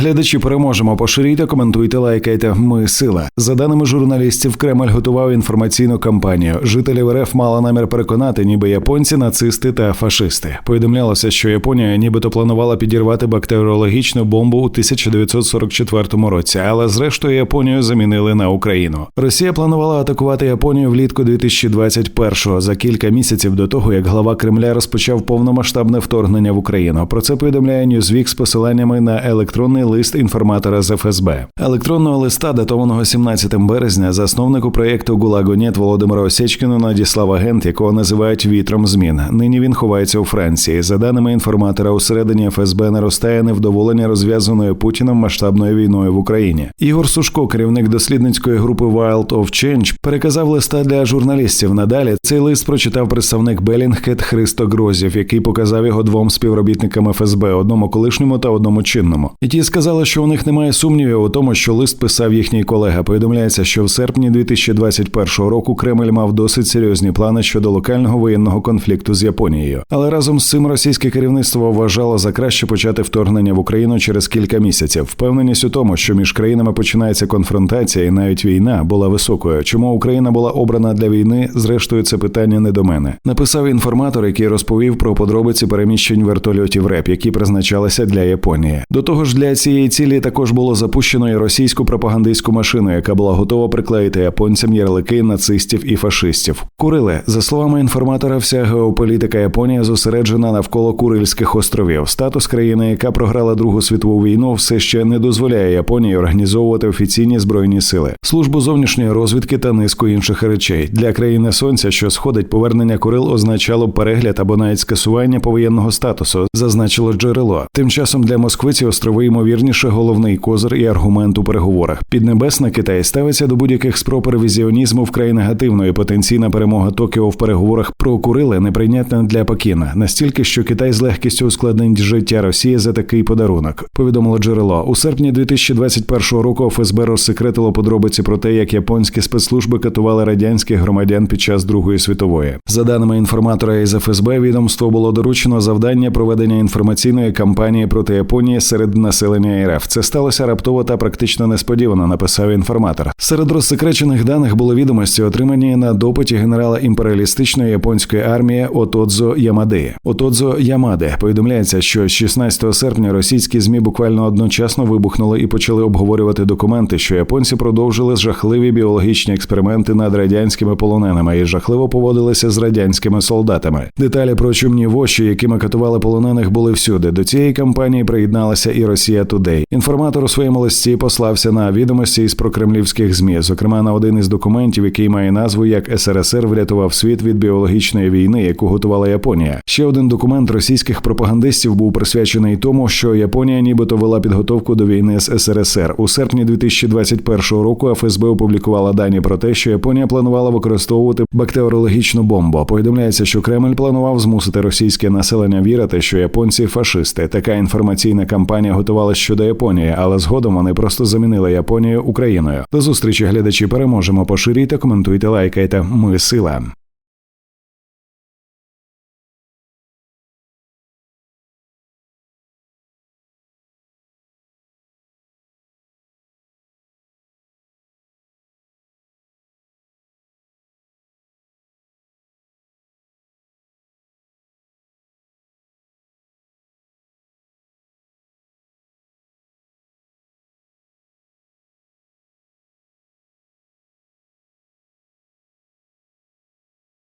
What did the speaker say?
Глядачі переможемо. Поширюйте, коментуйте, лайкайте. Ми сила. За даними журналістів, Кремль готував інформаційну кампанію. Жителів РФ мала намір переконати, ніби японці, нацисти та фашисти. Повідомлялося, що Японія нібито планувала підірвати бактеріологічну бомбу у 1944 році, але зрештою Японію замінили на Україну. Росія планувала атакувати Японію влітку 2021-го, за кілька місяців до того, як глава Кремля розпочав повномасштабне вторгнення в Україну. Про це повідомляє Newsweek з посиланнями на електронний лист інформатора з ФСБ. Електронного листа, датованого 17 березня, засновнику проєкту Гулагонєт Володимира Осечкіну надіслав агент, якого називають вітром змін. Нині він ховається у Франції. За даними інформатора, усередині ФСБ наростає невдоволення розв'язаною Путіним масштабною війною в Україні. Ігор Сушко, керівник дослідницької групи Wild of Change, переказав листа для журналістів. Надалі цей лист прочитав представник Белінгхед Христо Грозів, який показав його двом співробітникам ФСБ, одному колишньому та одному чинному. І ті сказали, що у них немає сумнівів у тому, що лист писав їхній колега. Повідомляється, що в серпні 2021 року Кремль мав досить серйозні плани щодо локального воєнного конфлікту з Японією. Але разом з цим російське керівництво вважало за краще почати вторгнення в Україну через кілька місяців. Впевненість у тому, що між країнами починається конфронтація, і навіть війна була високою. Чому Україна була обрана для війни? Зрештою, це питання не до мене. Написав інформатор, який розповів про подробиці переміщень вертольотів РЕП, які призначалися для Японії. До того ж, для цієї цілі також було запущено і російську пропагандистську машину, яка була готова приклеїти японцям ярлики нацистів і фашистів. Курили за словами інформатора, вся геополітика Японії зосереджена навколо Курильських островів. Статус країни, яка програла Другу світову війну, все ще не дозволяє Японії організовувати офіційні збройні сили, службу зовнішньої розвідки та низку інших речей для країни сонця, що сходить повернення Курил, означало перегляд або навіть скасування повоєнного статусу, зазначило джерело. Тим часом для Москви ці острови ймовірніше головний козир і аргумент у переговорах. Піднебесна Китай ставиться до будь-яких спроб ревізіонізму вкрай негативно і потенційна перемога Токіо в переговорах про Курили неприйнятна для Пекіна, настільки, що Китай з легкістю ускладнить життя Росії за такий подарунок. Повідомило джерело у серпні 2021 року. ФСБ розсекретило подробиці про те, як японські спецслужби катували радянських громадян під час Другої світової. За даними інформатора із ФСБ, відомство було доручено завдання проведення інформаційної кампанії проти Японії серед населення РФ. Це сталося раптово та практично несподівано. Написав інформатор. Серед розсекречених даних були відомості, отримані на допиті генерала імперіалістичної японської армії Отодзо Ямади. Отодзо Ямаде повідомляється, що 16 серпня російські змі буквально одночасно вибухнули і почали обговорювати документи, що японці продовжили жахливі біологічні експерименти над радянськими полоненими і жахливо поводилися з радянськими солдатами. Деталі про чумні воші, якими катували полонених, були всюди. До цієї кампанії приєдналася і Росія Тудей. Інформатор у своєму листі послався на відомості із прокремлівських змі, зокрема на один із документів, який має назву як СРСР врятував світ від біологічної війни, яку готувала Японія. Ще один документ російських пропагандистів був присвячений тому, що Японія нібито вела підготовку до війни з СРСР у серпні 2021 року. ФСБ опублікувала дані про те, що Японія планувала використовувати бактеріологічну бомбу. Повідомляється, що Кремль планував змусити російське населення вірити, що японці фашисти. Така інформаційна кампанія готувалася щодо Японії, але згодом вони просто замінили Японію Україною. До зустрічі глядачі переможемо. Поширюйте, коментуйте, лайкайте. Ми сила.